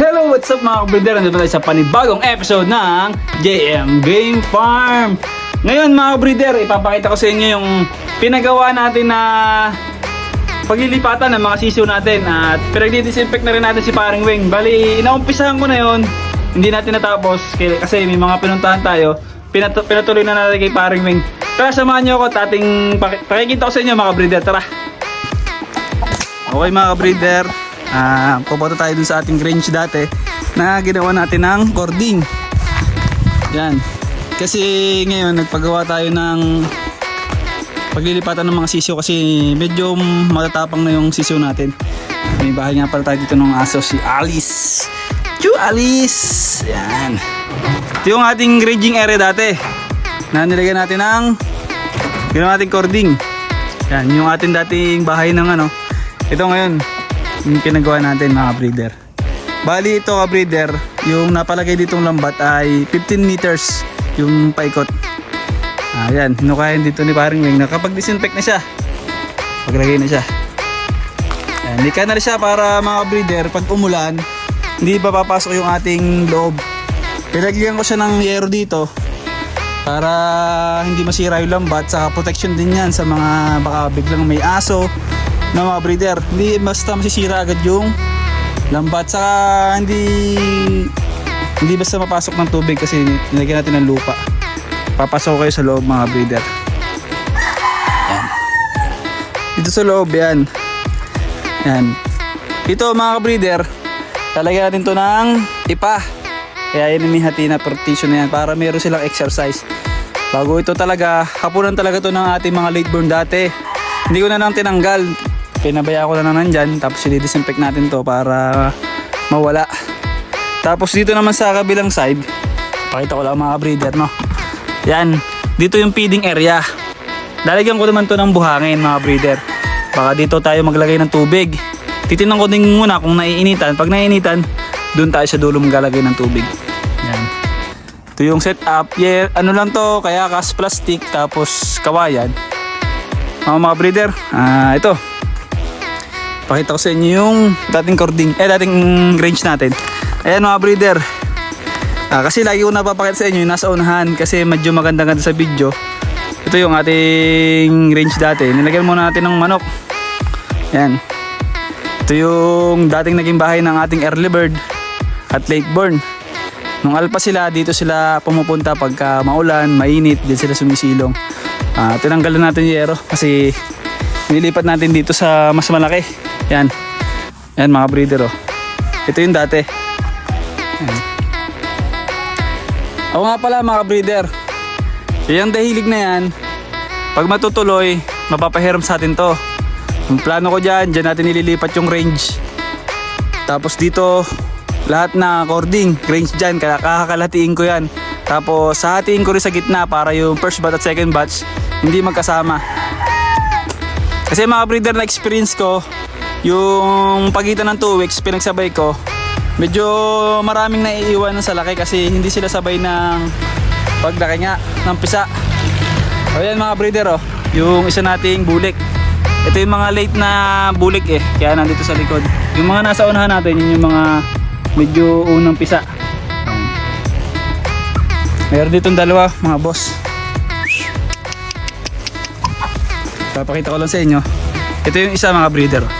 Hello, what's up mga kabreeder? Nandito tayo sa panibagong episode ng JM Game Farm. Ngayon mga kabreeder, ipapakita ko sa inyo yung pinagawa natin na paglilipatan ng mga sisiw natin at pinagdi-disinfect na rin natin si paring Wing. Bali, inaumpisahan ko na yon hindi natin natapos kasi may mga pinuntahan tayo. Pinatu- pinatuloy na natin kay paring Wing. Tara, samahan nyo ako at ating paki- pakikita ko sa inyo mga breeder. Tara! Okay mga breeder, ah pupunta tayo dun sa ating range dati na ginawa natin ng cording. Yan. Kasi ngayon nagpagawa tayo ng paglilipatan ng mga sisiyo kasi medyo matatapang na yung sisiyo natin. May bahay nga pala tayo dito ng aso si Alice. Chu Alice! Yan. Ito yung ating raging area dati na nilagyan natin ng ginawa natin cording. Yan, yung ating dating bahay ng ano. Ito ngayon, yung pinagawa natin mga breeder. Bali ito ka breeder, yung napalagay ditong lambat ay 15 meters yung paikot. Ayan, hinukayan dito ni paring Wing. Nakapag-disinfect na siya. Paglagay na siya. Ayan, hindi ka na siya para mga breeder, pag umulan, hindi pa papasok yung ating loob. Pilagyan ko siya ng yero dito para hindi masira yung lambat saka protection din yan sa mga baka biglang may aso na mga breeder hindi basta masisira agad yung lambat saka hindi hindi basta mapasok ng tubig kasi nilagyan natin ng lupa papasok kayo sa loob mga breeder yan. dito sa loob yan yan ito mga breeder talagyan natin to ng ipa kaya yun yung hati na partition na yan para meron silang exercise. Bago ito talaga, hapunan talaga to ng ating mga late born dati. Hindi ko na nang tinanggal. Pinabaya ko na na nandyan. Tapos i-disinfect natin to para mawala. Tapos dito naman sa kabilang side, pakita ko lang mga breeder no. Yan, dito yung feeding area. Lalagyan ko naman to ng buhangin mga breeder. Baka dito tayo maglagay ng tubig. Titingnan ko din muna kung naiinitan. Pag naiinitan, doon tayo sa dulo maglalagay ng tubig. Yan. Ito yung setup. Yeah, ano lang to, kaya kas plastic tapos kawayan. Mga mga breeder, ah, ito. Pakita ko sa inyo yung dating cording, eh dating range natin. Ayan mga breeder. Ah, kasi lagi ko napapakita sa inyo yung nasa unahan kasi medyo maganda-ganda sa video. Ito yung ating range dati. Nilagyan muna natin ng manok. Yan. Ito yung dating naging bahay ng ating early bird at late born. Nung alpa sila, dito sila pumupunta pagka maulan, mainit, din sila sumisilong. Ah, tinanggalan natin yung yero kasi nilipat natin dito sa mas malaki. Yan. Yan mga breeder oh. Ito yung dati. Yan. Ako nga pala mga breeder. Yung dahilig na yan, pag matutuloy, mapapahiram sa atin to. Ang plano ko dyan, dyan natin nililipat yung range. Tapos dito, lahat na cording, range dyan, kakakalatiin ko yan. Tapos hahatiin ko rin sa gitna para yung first batch at second batch hindi magkasama. Kasi mga breeder na experience ko, yung pagitan ng 2 weeks pinagsabay ko, medyo maraming naiiwan sa laki kasi hindi sila sabay ng paglaki nga ng pisa. O yan mga breeder oh, yung isa nating bulik. Ito yung mga late na bulik eh, kaya nandito sa likod. Yung mga nasa unahan natin, yun yung mga medyo unang pisa. Meron ditong dalawa mga boss. Papakita ko lang sa inyo. Ito yung isa mga breeder.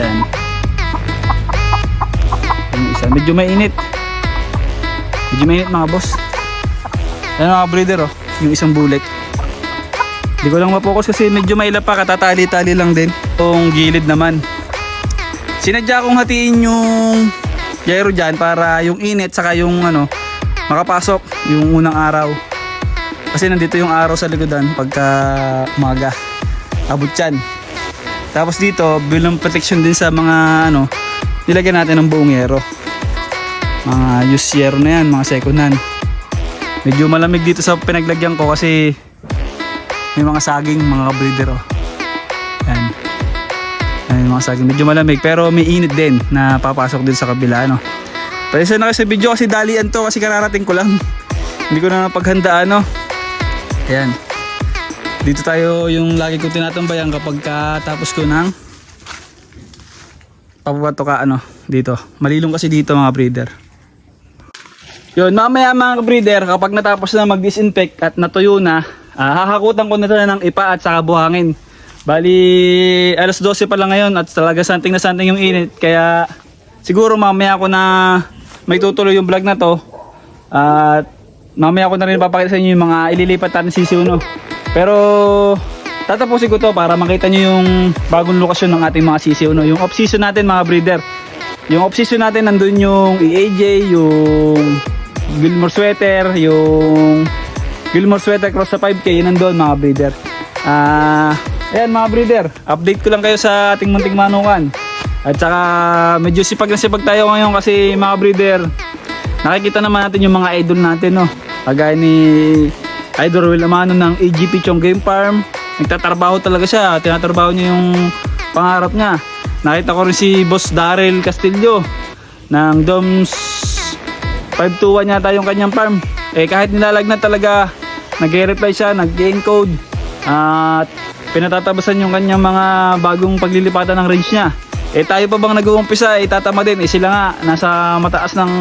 Yan. Yung isa. Medyo mainit. Medyo mainit mga boss. Yan mga breeder oh. Yung isang bulik. Hindi ko lang mapokus kasi medyo mailap pa. Katatali-tali lang din. Itong gilid naman. Sinadya kong hatiin yung gyro dyan para yung init saka yung ano makapasok yung unang araw. Kasi nandito yung araw sa likodan pagka umaga. Abot yan. Tapos dito, bilang protection din sa mga ano, nilagyan natin ng buong yero. Mga used yero na yan, mga second hand. Medyo malamig dito sa pinaglagyan ko kasi may mga saging, mga breeder oh. Yan. Yung mga saging. Medyo malamig pero may init din na papasok din sa kabila ano. Pwede na kayo sa video kasi dalian to kasi kararating ko lang. Hindi ko na napaghandaan no. Ayan. Dito tayo yung lagi ko tinatambayan kapag tapos ko ng papato ka ano dito. Malilong kasi dito mga breeder. Yun, mamaya mga breeder, kapag natapos na mag-disinfect at natuyo na, ah, hahakutan ko na ito ng ipa at saka buhangin. Bali, alas 12 pa lang ngayon at talaga santing na santing yung init. Kaya siguro mamaya ko na may tutuloy yung vlog na to. At mamaya ko na rin papakita sa inyo yung mga ililipat natin sisiw no. Pero tatapusin ko to para makita nyo yung bagong lokasyon ng ating mga sisiw no. Yung off-season natin mga breeder. Yung off-season natin nandun yung EAJ, yung Gilmore Sweater, yung Gilmore Sweater cross sa 5K, yun nandun mga breeder. Ah, ayan mga breeder, update ko lang kayo sa ating munting manukan. At saka medyo sipag na sipag tayo ngayon kasi mga breeder, nakikita naman natin yung mga idol natin no. Kagaya ni Idol Will Amano ng AGP Chong Game Farm. Nagtatrabaho talaga siya, tinatrabaho niya yung pangarap niya. Nakita ko rin si Boss Daryl Castillo ng Doms 521 yata yung kanyang farm. Eh kahit nilalagnat talaga, nag-reply siya, nag-encode at pinatatabasan yung kanyang mga bagong paglilipatan ng range niya. Eh tayo pa bang nag-uumpisa, eh din. Eh sila nga, nasa mataas ng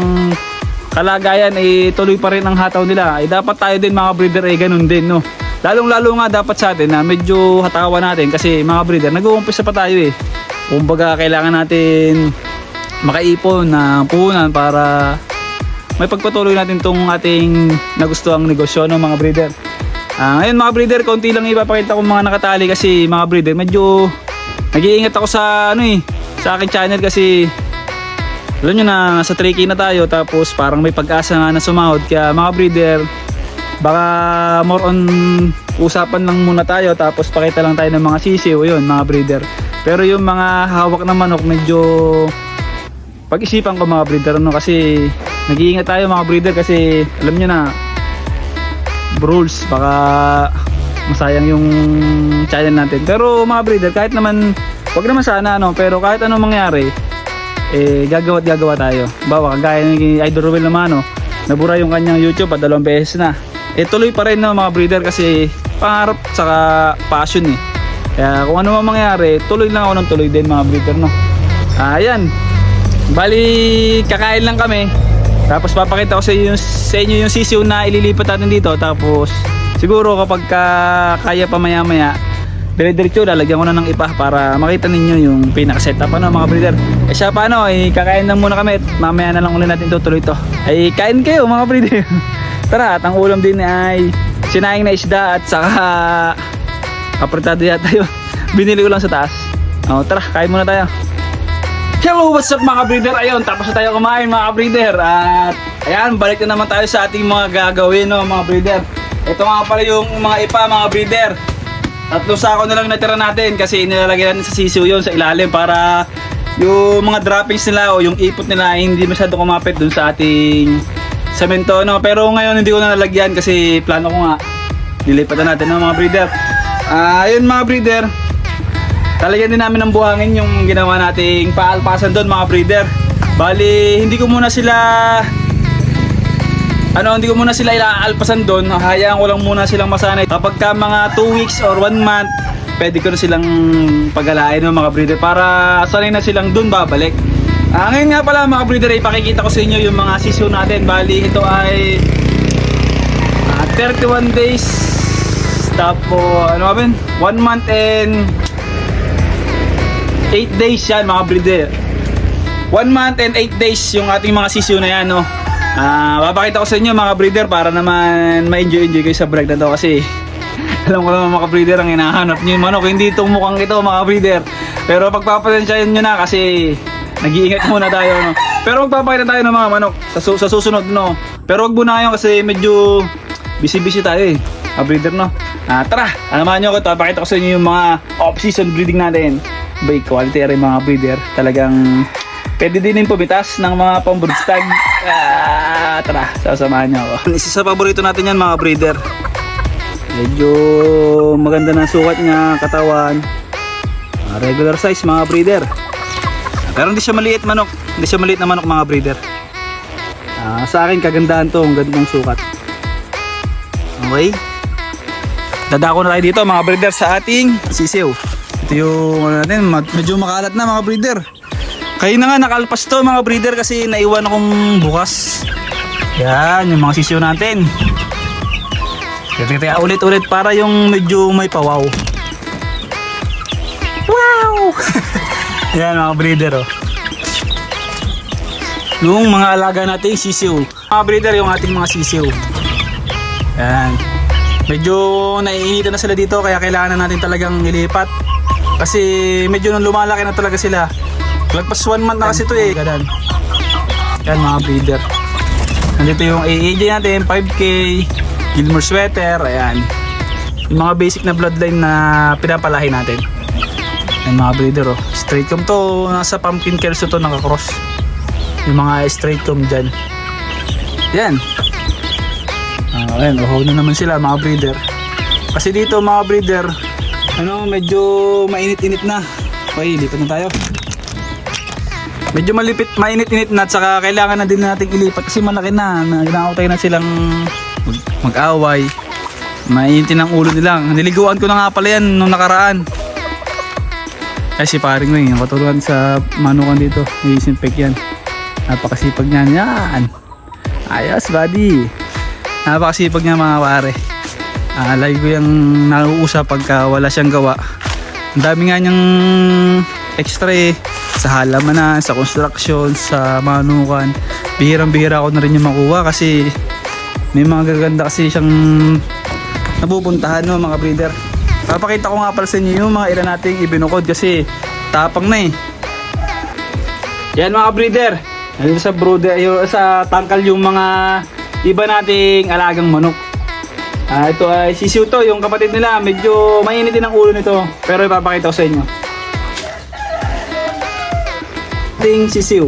kalagayan, eh tuloy pa rin ang hataw nila. Eh dapat tayo din mga breeder, eh ganun din, no. Lalong lalo nga dapat sa atin na medyo hatawa natin kasi mga breeder, nag-uumpisa pa tayo eh. Kumbaga kailangan natin makaipon ng puhunan para may pagpatuloy natin tong ating nagustuhang negosyo no mga breeder. Ah, ngayon mga breeder, konti lang ipapakita ko mga nakatali kasi mga breeder, medyo nag-iingat ako sa ano eh, sa aking channel kasi alam nyo na, nasa 3K na tayo tapos parang may pag-asa nga na sumahod kaya mga breeder, baka more on usapan lang muna tayo tapos pakita lang tayo ng mga sisiw. Yun mga breeder. Pero yung mga hawak na manok medyo pag-isipan ko mga breeder ano kasi nag-iingat tayo mga breeder kasi alam nyo na rules baka masayang yung channel natin. Pero mga breeder kahit naman wag naman sana ano pero kahit anong mangyari eh gagawa at gagawa tayo bawa kagaya ni Idol Ruel naman no nabura yung kanyang YouTube at dalawang beses na eh tuloy pa rin no mga breeder kasi pangarap saka passion eh kaya kung ano man mangyari tuloy lang ako ng tuloy din mga breeder no ayan Bali, kakain lang kami. Tapos papakita ko sa inyo, sa inyo yung sisiw na ililipat natin dito. Tapos siguro kapag ka, kaya pa maya maya, dire-diretso lalagyan ko na ng ipa para makita ninyo yung pinaka-setup ano mga breeder. Eh siya paano, eh, kakain lang muna kami at mamaya na lang ulit natin tutuloy to. Ay kain kayo mga breeder. Tara, at ang ulam din ay sinaing na isda at saka apretado yata yun. Binili ko lang sa taas. Oh, tara, kain muna tayo. Hello, what's up mga breeder? Ayun, tapos na tayo kumain mga breeder. At ayan, balik na naman tayo sa ating mga gagawin no, mga breeder. Ito nga pala yung mga ipa mga breeder. Tatlo sako na lang natira natin kasi nilalagay natin sa sisiw yun sa ilalim para yung mga droppings nila o yung ipot nila hindi masyado kumapit dun sa ating semento no. Pero ngayon hindi ko na nalagyan kasi plano ko nga nilipat na natin no, mga breeder. Ah, ayun mga breeder, Talagyan din namin ng buhangin yung ginawa nating paalpasan doon mga breeder. Bali, hindi ko muna sila ano, hindi ko muna sila ilaalpasan doon. Hayaan ko lang muna silang masanay. Kapag ka mga 2 weeks or 1 month, pwede ko na silang pagalain ng mga breeder para sanay na silang doon babalik. Ah, ngayon nga pala mga breeder, ipakikita ko sa inyo yung mga sisiw natin. Bali, ito ay ah, 31 days. Tapos, ano ba bin? 1 month and 8 days yan mga breeder. 1 month and 8 days yung ating mga sisiw na yan, no. Ah, papakita ko sa inyo mga breeder para naman ma-enjoy-enjoy kayo sa vlog na to kasi alam ko naman mga breeder ang hinahanap niyo yung manok, hindi itong mukhang ito mga breeder. Pero pagpapatensyahin nyo na kasi nag-iingat muna tayo, no. Pero magpapakita tayo ng mga manok sa, sa susunod, no. Pero wag muna ngayon kasi medyo busy-busy tayo eh. Mga breeder, no. Ah, tara, alamaan nyo ako ito. Pakita ko sa inyo yung mga off-season breeding natin. Bay, quality rin mga breeder. Talagang pwede din yung pumitas ng mga pang-brood stag. Ah, tara, sasamahan nyo ako. Isa sa paborito natin yan mga breeder. Medyo maganda na sukat niya, katawan. Ah, regular size mga breeder. Pero hindi siya maliit manok. Hindi siya maliit na manok mga breeder. Ah, sa akin kagandahan to, ang ganda ng sukat. Okay. Dadako na tayo dito mga breeder sa ating sisiw. Ito yung ano natin, medyo makalat na mga breeder. Kayo na nga nakalpas to mga breeder kasi naiwan akong bukas. Yan, yung mga sisiyo natin. Tititaya ulit-ulit para yung medyo may pawaw. Wow! Yan mga breeder oh. Yung mga alaga natin sisiyo. Mga breeder yung ating mga sisiyo. Yan. Medyo naiinitan na sila dito kaya kailangan na natin talagang ilipat. Kasi medyo nung lumalaki na talaga sila. Lagpas one month na kasi ito eh. Ganun. Yan mga breeder. Nandito yung AAJ natin, 5K, Gilmore Sweater, ayan. Yung mga basic na bloodline na pinapalahi natin. Yan mga breeder oh. Straight comb to, nasa pumpkin kelso to nakakross. Yung mga straight comb dyan. Yan. Ah, ayan, uhaw na naman sila mga breeder. Kasi dito mga breeder, ano, medyo mainit-init na. Okay, lipat na tayo. Medyo malipit, mainit-init na at saka kailangan na din natin ilipat kasi malaki na. Nagnautay na silang mag-away. Mainitin ang ulo nila. Niliguan ko na nga pala yan nung nakaraan. Ay si paring yung katuruan sa manukan dito. Isinpek yan. Napakasipag niyan. Yan. Ayos, buddy. Napakasipag niya mga pare. Ah, lagi ko yung nauusap pagka wala siyang gawa. Ang dami nga niyang extra eh. Sa halamanan, sa construction, sa manukan. Bihirang-bihira ako na rin yung makuha kasi may mga gaganda kasi siyang napupuntahan no mga breeder. Papakita ko nga pala sa inyo yung mga ilan nating ibinukod kasi tapang na eh. Yan mga breeder. Nandito sa brooder, sa tangkal yung mga iba nating alagang manok. Ah, ito ay sisiw to, yung kapatid nila, medyo mainit din ang ulo nito. Pero ipapakita ko sa inyo. Ting sisiw.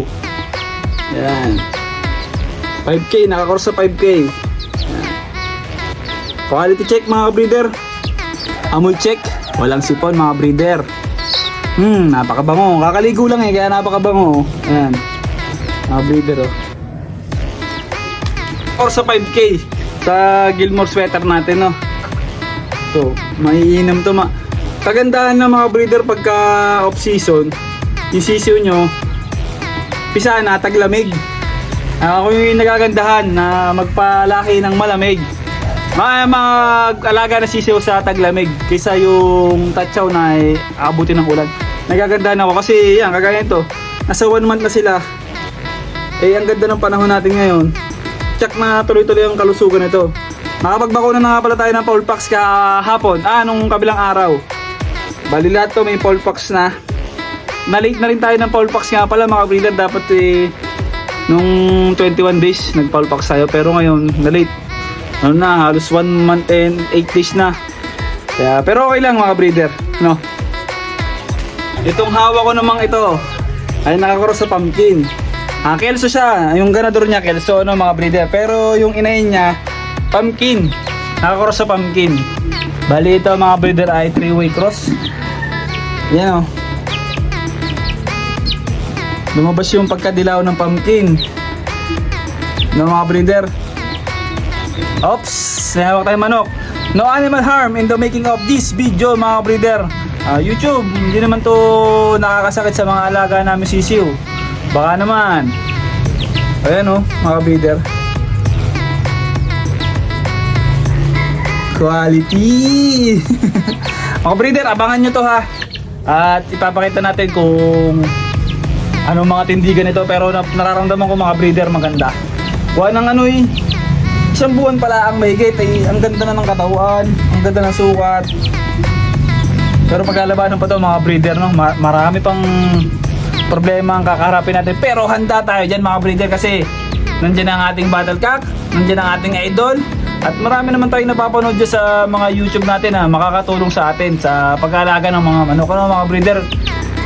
Yan. 5K, nakakorsa sa 5K. Quality check mga breeder. Amoy check. Walang sipon mga breeder. Hmm, napakabango. Kakaligo lang eh, kaya napakabango. Ayan. Mga breeder oh. Or sa 5K sa Gilmore sweater natin no. So, maiinom to ma. Kagandahan ng mga breeder pagka off season, yung sisiyo nyo, pisa na taglamig. Ako yung nagagandahan na magpalaki ng malamig. Mga mag-alaga na sisiyo sa taglamig kaysa yung tatsaw na ay aabutin ng ulan. Nagagandahan ako kasi yan, kagaya nito. Nasa one month na sila. Eh, ang ganda ng panahon natin ngayon. Check na tuloy-tuloy ang kalusugan nito. Nakapagbakuna na nga pala tayo ng Paulpax kahapon. Ah, nung kabilang araw. Bali lahat to may Paulpax na. Na-late na rin tayo ng Paulpax nga pala mga breeder. Dapat eh, nung 21 days nag-Paulpax tayo. Pero ngayon, na-late. Ano na, halos 1 month and 8 days na. Kaya, pero okay lang mga breeder. No? Itong hawa ko namang ito ay nakakross sa pumpkin. Ah, kelso siya. Yung ganador niya, kelso, no, mga breeder. Pero yung inayin niya, pumpkin. Nakakross sa pumpkin. Bali ito, mga breeder, ay three-way cross. Yan, oh. Lumabas yung pagkadilaw ng pumpkin. No, mga breeder. Oops! Nahawak tayo manok. No animal harm in the making of this video, mga breeder. Ah, YouTube, hindi naman to nakakasakit sa mga alaga namin sisiw. Baka naman. Ayan oh, mga breeder. Quality! mga breeder, abangan nyo to ha. At ipapakita natin kung anong mga tindigan ito. Pero na, nararamdaman ko mga breeder maganda. Kuha ng ano eh. Isang buwan pala ang mahigit. Eh, ang ganda na ng katawan. Ang ganda ng sukat. Pero paglalabanan pa to mga breeder no, ma- marami pang problema ang kakaharapin natin. Pero handa tayo dyan mga breeder kasi nandiyan ang ating battle cock, nandiyan ang ating idol, at marami naman tayong napapanood dyan sa mga YouTube natin na makakatulong sa atin sa pag-aalaga ng mga ano, mga breeder.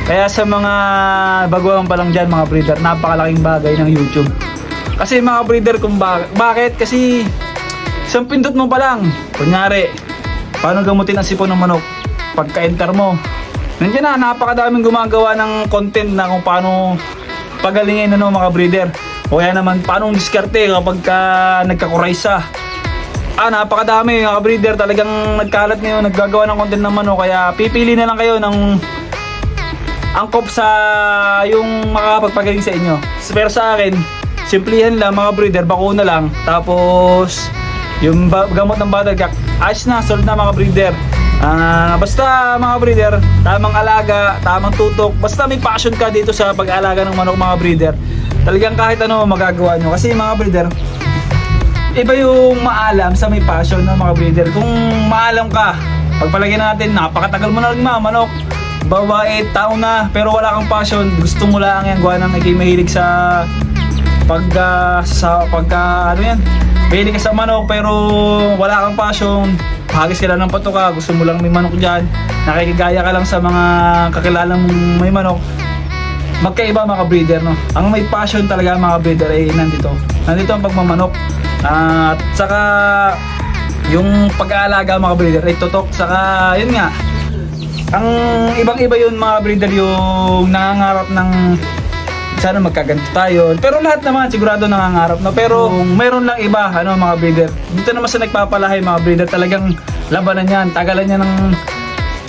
Kaya sa mga baguhan pa lang dyan mga breeder, napakalaking bagay ng YouTube. Kasi mga breeder kung ba- bakit? Kasi isang pindot mo pa lang, kunyari, paano gamutin ang sipon ng manok? Pagka-enter mo, nandiyan na, napakadaming gumagawa ng content na kung paano pagalingin ano, mga breeder. O kaya naman, paano diskarte kapag ka nagkakuraysa. Ah, napakadami mga breeder. Talagang nagkalat ngayon, naggagawa ng content ng manok. Kaya pipili na lang kayo ng angkop sa yung makakapagpagaling sa inyo. Pero sa akin, simplihan lang mga breeder, bakuna lang. Tapos yung gamot ng battle cock, ayos na, solve na mga breeder. Ah, basta mga breeder, tamang alaga, tamang tutok, basta may passion ka dito sa pag-alaga ng manok mga breeder. Talagang kahit ano magagawa nyo. Kasi mga breeder, iba yung maalam sa may passion ng mga breeder. Kung maalam ka, pagpalagyan natin, napakatagal mo na nagmamanok. Babae, tao na, pero wala kang passion. Gusto mo lang yan, gawa ng ikay mahilig sa pag ah, sa pagka ano yan mahilig ka sa manok pero wala kang passion hagis ka lang ng patuka gusto mo lang may manok dyan nakikigaya ka lang sa mga kakilala mong may manok magkaiba mga breeder no? Ang may passion talaga mga breeder ay nandito. Nandito ang pagmamanok. At saka yung pag-aalaga mga breeder ay tutok. Saka yun nga ang ibang iba yun mga breeder yung nangangarap ng sana magkaganto tayo. Pero lahat naman sigurado nangangarap no. Pero meron lang iba ano mga breeder. Dito naman sa nagpapalahay mga breeder talagang labanan yan. Tagalan niya ng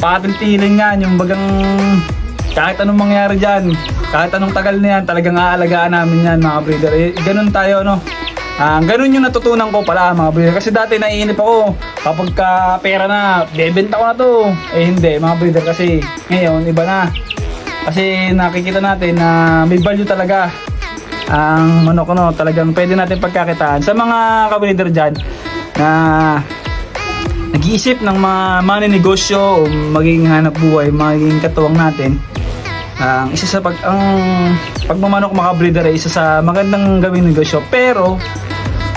patintilin yan. Yung bagang kahit anong mangyari dyan, kahit anong tagal na yan, talagang aalagaan namin yan mga breeder. Eh, ganun tayo no. Ah, ganun yung natutunan ko pala mga breeder. Kasi dati naiinip ako kapag ka pera na, bebenta ko na to. Eh hindi mga breeder kasi ngayon iba na. Kasi nakikita natin na may value talaga ang manok no, talagang pwede natin pagkakitaan. Sa mga kabreeder dyan na nag-iisip ng mga maninegosyo o maging hanap buhay, maging katuwang natin, ang isa sa pag ang pagmamanok mga breeder ay isa sa magandang gawing negosyo. Pero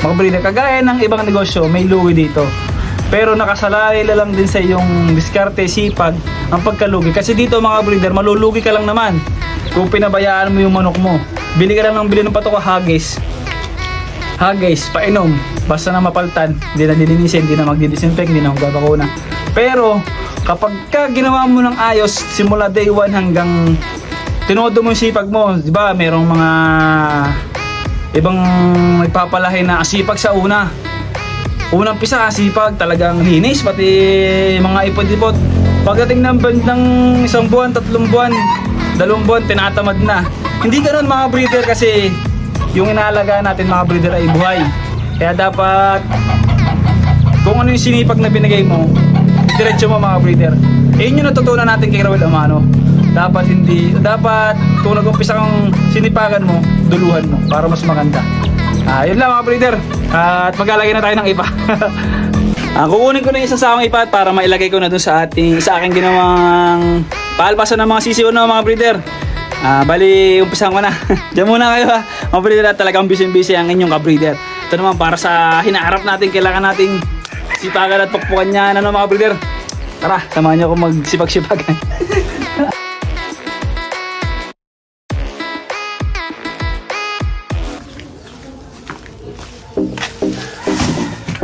mga breeder kagaya ng ibang negosyo, may luwi dito. Pero nakasalalay lang din sa iyong diskarte, sipag, ang pagkalugi. Kasi dito mga breeder, malulugi ka lang naman kung pinabayaan mo yung manok mo. Bili ka lang ng bili ng patuka hagis. Hagis, painom. Basta na mapaltan, hindi na nilinisin, hindi na magdidisinfect, hindi na magbabakuna. Pero kapag ka ginawa mo ng ayos, simula day 1 hanggang tinodo mo yung sipag mo, di ba? Merong mga ibang nagpapalahi na sipag sa una. Unang pisa, sipag, talagang linis, pati mga ipot-ipot. Pagdating ng bandang isang buwan, tatlong buwan, dalawang buwan, tinatamad na. Hindi ganun mga breeder kasi yung inaalagaan natin mga breeder ay buhay. Kaya dapat kung ano yung sinipag na binigay mo, diretso mo mga breeder. Eh, yun yung natutunan natin kay Raul Amano. Dapat hindi, dapat kung nag-umpisa kang sinipagan mo, duluhan mo para mas maganda. Ah, yun lang mga breeder. At maglalagay na tayo ng iba. Ah, kukunin ko na yung isang sakong ipat para mailagay ko na dun sa ating sa aking ginawang paalpasan ng mga sisiyo na mga breeder. Ah, bali, umpisan ko na. Diyan muna kayo ha. Mga breeder at talagang busy-busy ang inyong ka-breeder. Ito naman para sa hinaharap natin, kailangan nating sipagan at pukpukan niya ano mga breeder. Tara, samahan niyo ako magsipag-sipagan.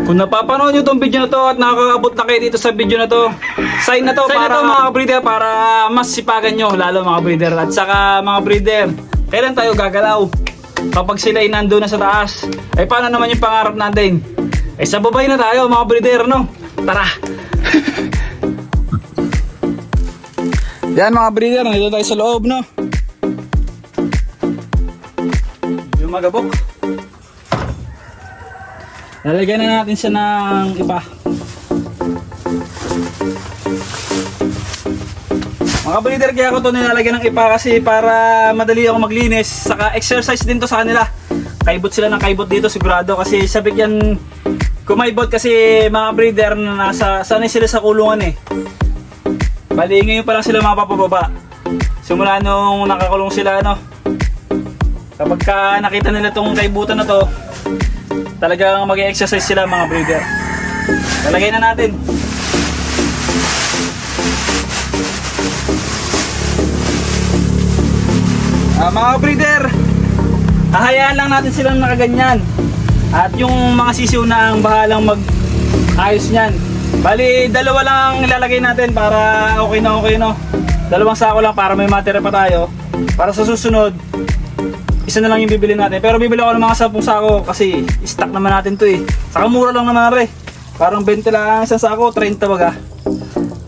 Kung napapanood nyo tong video na to at nakakaabot na kayo dito sa video na to, sign na to para to, mga breeder para mas sipagan nyo lalo mga breeder. At saka mga breeder, kailan tayo gagalaw? Kapag sila ay nandun na sa taas, ay paano naman yung pangarap natin? Ay sa babay na tayo mga breeder, no? Tara! Yan mga breeder, nandito tayo sa loob, no? Yung magabok. Lalagyan na natin siya ng iba. Mga breeder, kaya ko to nilalagyan ng ipa kasi para madali ako maglinis. Saka exercise din to sa kanila. Kaibot sila ng kaibot dito sigurado kasi sabik yan kumaibot kasi mga breeder na nasa sanay sila sa kulungan eh. Bali ngayon pa lang sila mapapababa. Simula nung nakakulong sila ano. Kapag ka nakita nila tong kaibutan na to, talagang mag-exercise sila mga breeder. Lalagay na natin. Ah, mga breeder, hahayaan lang natin silang nakaganyan. At yung mga sisiw na ang bahalang mag ayos niyan. Bali, dalawa lang ang ilalagay natin para okay na okay no. Dalawang sako lang para may matira pa tayo. Para sa susunod, isa na lang yung bibili natin. Pero bibili ako ng mga sapong sako kasi stock naman natin to eh. Saka mura lang naman re. Parang 20 lang isang sako, 30 baga.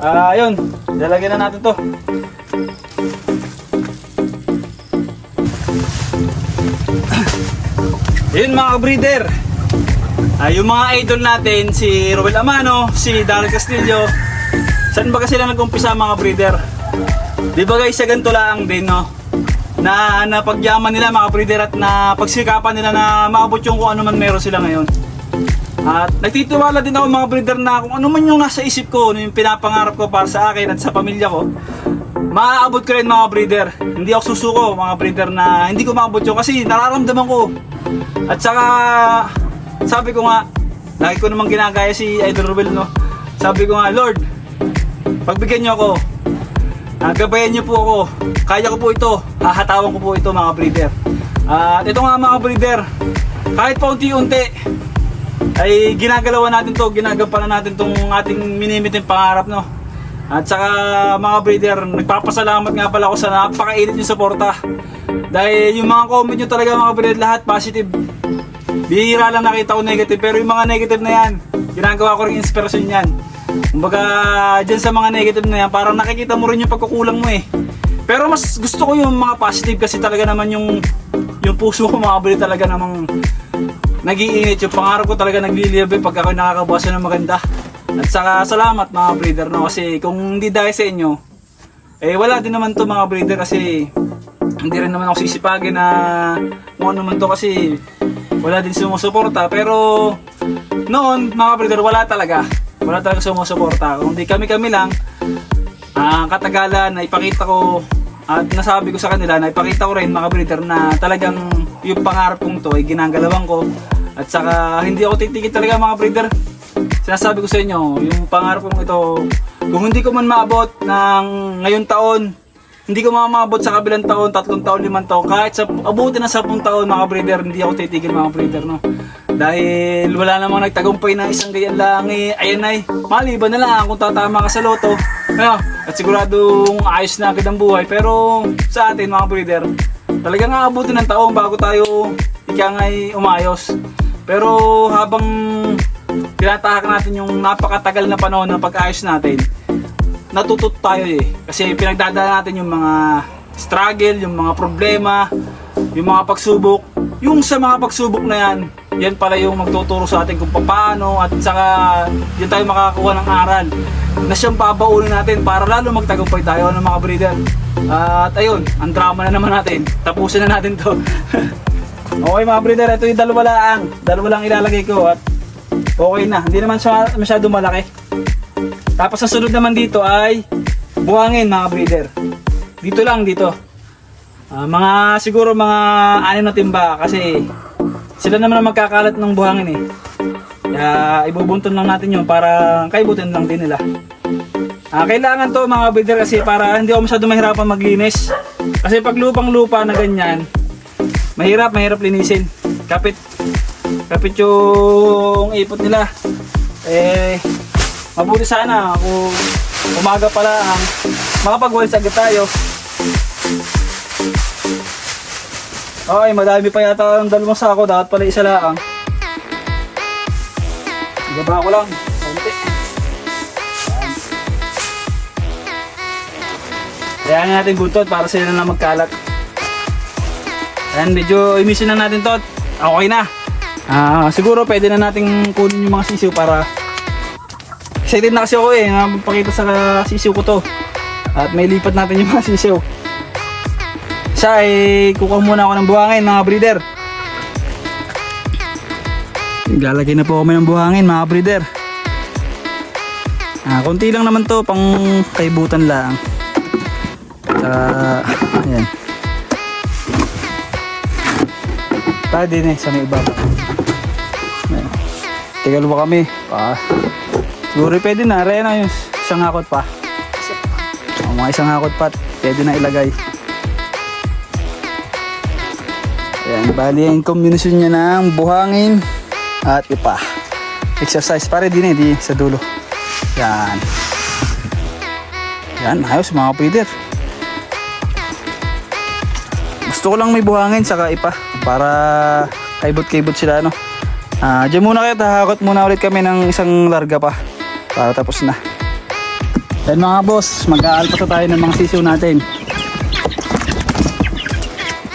Ah, uh, yun. Lalagyan na natin to. yun mga breeder. Uh, ah, yung mga idol natin, si Ruel Amano, si Daryl Castillo. Saan ba kasi sila nag-umpisa mga breeder? Di ba guys, sa ganito lang din, no? Na napagyaman nila mga breeder at na pagsikapan nila na maabot yung kung ano man meron sila ngayon. At nagtitiwala din ako mga breeder na kung ano man yung nasa isip ko, ano yung pinapangarap ko para sa akin at sa pamilya ko, maaabot ko rin mga breeder. Hindi ako susuko mga breeder na hindi ko maabot yun kasi nararamdaman ko. At saka, sabi ko nga, lagi ko namang ginagaya si Idol Ruel, no? Sabi ko nga, Lord, pagbigyan niyo ako, Ah, gabayan niyo po ako. Kaya ko po ito. Hahatawan ko po ito mga breeder. At ito nga mga breeder, kahit paunti-unti, ay ginagalawan natin to, ginagampanan natin tong ating minimiting pangarap, no? At saka mga breeder, nagpapasalamat nga pala ako sa napakainit yung suporta. Dahil yung mga comment nyo talaga mga breeder, lahat positive. Bihira lang nakita ko negative, pero yung mga negative na yan, ginagawa ko rin inspirasyon yan. Kumbaga, dyan sa mga negative na yan, parang nakikita mo rin yung pagkukulang mo eh. Pero mas gusto ko yung mga positive kasi talaga naman yung yung puso ko breeder talaga namang nag-iinit yung pangarap ko talaga naglilibre pag ako nakakabuhasan ng maganda. At saka salamat mga breeder no kasi kung hindi dahil sa inyo eh wala din naman to mga breeder kasi hindi rin naman ako sisipagin na kung ano man to kasi wala din sumusuporta pero noon mga breeder wala talaga wala talaga sumusuporta. Kung di kami kami lang ang katagalan na ipakita ko at nasabi ko sa kanila na ipakita ko rin mga breeder na talagang yung pangarap kong to ay ginagalawan ko. At saka hindi ako titigil talaga mga breeder. Sinasabi ko sa inyo yung pangarap kong ito kung hindi ko man maabot ng ngayon taon hindi ko mamabot sa kabilang taon, tatlong taon, limang taon, kahit sa abutin na sapong taon mga breeder, hindi ako titigil mga breeder, no? Dahil wala namang nagtagumpay ng isang ganyan lang eh, ayan ay, maliban na lang kung tatama ka sa loto, ano, at siguradong ayos na agad ang buhay, pero sa atin mga breeder, talagang aabutin ng taon bago tayo ika ngay umayos. Pero habang tinatahak natin yung napakatagal na panahon ng pag-ayos natin, natutut tayo eh. Kasi pinagdadaan natin yung mga struggle, yung mga problema, yung mga pagsubok. Yung sa mga pagsubok na yan, yan pala yung magtuturo sa atin kung paano at saka yan tayo makakakuha ng aral na siyang babaunin natin para lalo magtagumpay tayo ng mga breeder. at ayun, ang drama na naman natin. Tapusin na natin to. okay mga breeder, ito yung dalawa lang. Dalawa lang ilalagay ko at okay na. Hindi naman siya masyado malaki. Tapos sa sunod naman dito ay buhangin mga breeder. Dito lang dito. Ah, mga siguro mga anim na timba kasi sila naman ang magkakalat ng buhangin eh. Kaya ibubunton lang natin yun para kaibutin lang din nila. Ah, kailangan to mga breeder kasi para hindi ako masyado mahirapan maglinis. Kasi pag lupang lupa na ganyan, mahirap, mahirap linisin. Kapit, kapit yung ipot nila. Eh, Mabuti sana kung umaga pa lang makapag-walis agad tayo. Okay, madami pa yata ang dalawang sako. Dapat pala isa lang. Ibaba ko lang. Konti. Ayan. Kaya natin buntot para sila na magkalat. Ayan, medyo imisin na natin to. Okay na. Ah, siguro pwede na nating kunin yung mga sisiw para Excited na kasi ako eh, na magpakita sa sisiw ko to. At may lipat natin yung mga sisiw. Siya eh, kukuha muna ako ng buhangin mga breeder. Lalagay na po kami ng buhangin mga breeder. Ah, konti lang naman to, pang kaibutan lang. Saka, ayan. Tayo din eh, sa may iba. Ayan. Tigal ba kami? Ah. Siguro pwede na, raya na yung isang hakot pa. O, mga isang hakot pa, pwede na ilagay. Bali yung combination niya ng buhangin at ipa. Exercise pare din eh, di sa dulo. Yan. Yan, ayos mga breeder. Gusto ko lang may buhangin saka ipa para kaibot-kaibot sila no. Ah, diyan muna kayo, tahakot muna ulit kami ng isang larga pa para tapos na. Yan mga boss, mag-aalpas tayo ng mga sisiw natin.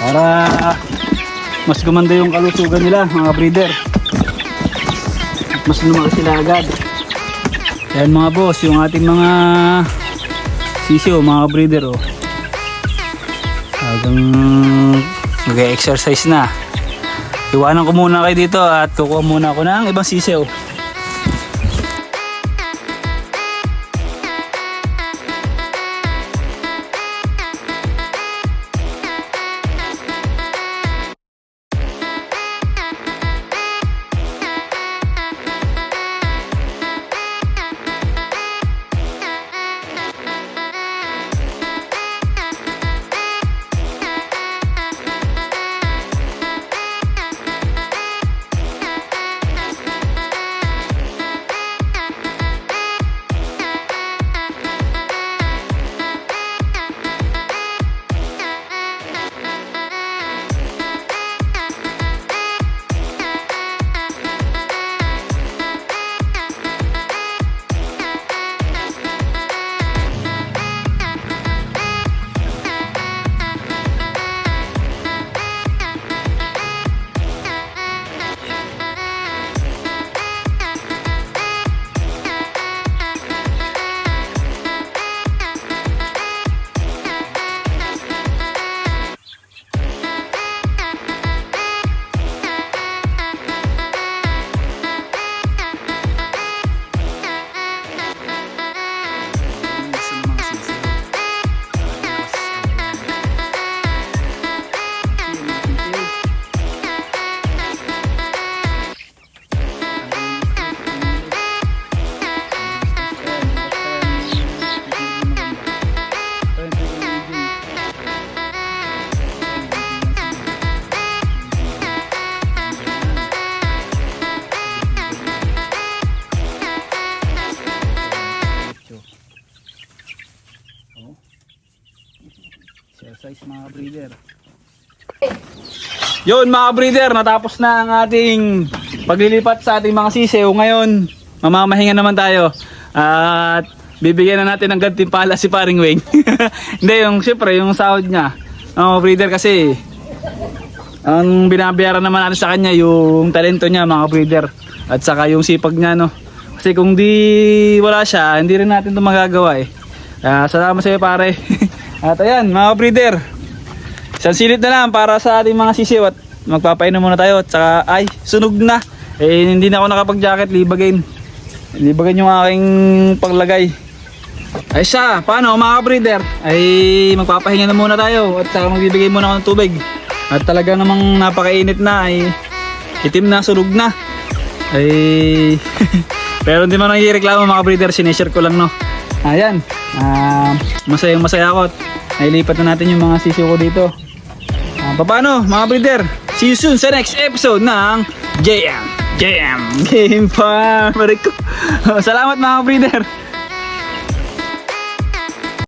Para mas gumanda yung kalusugan nila mga breeder. Mas lumaki sila agad. Yan mga boss, yung ating mga sisyo, mga breeder oh. Hanggang mag-exercise na. Iwanan ko muna kayo dito at kukuha muna ako ng ibang sisiyo. Yun mga breeder, natapos na ang ating paglilipat sa ating mga sisew. Ngayon, mamamahinga naman tayo. At bibigyan na natin ng gantimpala si Paring Wing. Hindi, yung syempre, yung sahod niya. Mga breeder kasi, ang binabayaran naman natin sa kanya yung talento niya mga breeder. At saka yung sipag niya no. Kasi kung di wala siya, hindi rin natin ito magagawa eh. Ah, salamat sa iyo pare. At ayan, mga breeder. Isang silid na lang para sa ating mga sisiw at magpapainom muna tayo. At saka, ay, sunog na. Eh, hindi na ako nakapag-jacket, libagin. Libagin yung aking paglagay. Ay siya, paano mga breeder? Ay magpapahinga na muna tayo at saka magbibigay muna ako ng tubig. At talaga namang napakainit na ay itim na, sunog na. Ay pero hindi man nagreklamo mga breeder, sineshare ko lang no. Ayan, ah masayang masaya ako at nailipat na natin yung mga sisiyo ko dito. Ah, paano mga breeder? See you soon sa next episode ng JM JM Game Farm. Salamat mga breeder.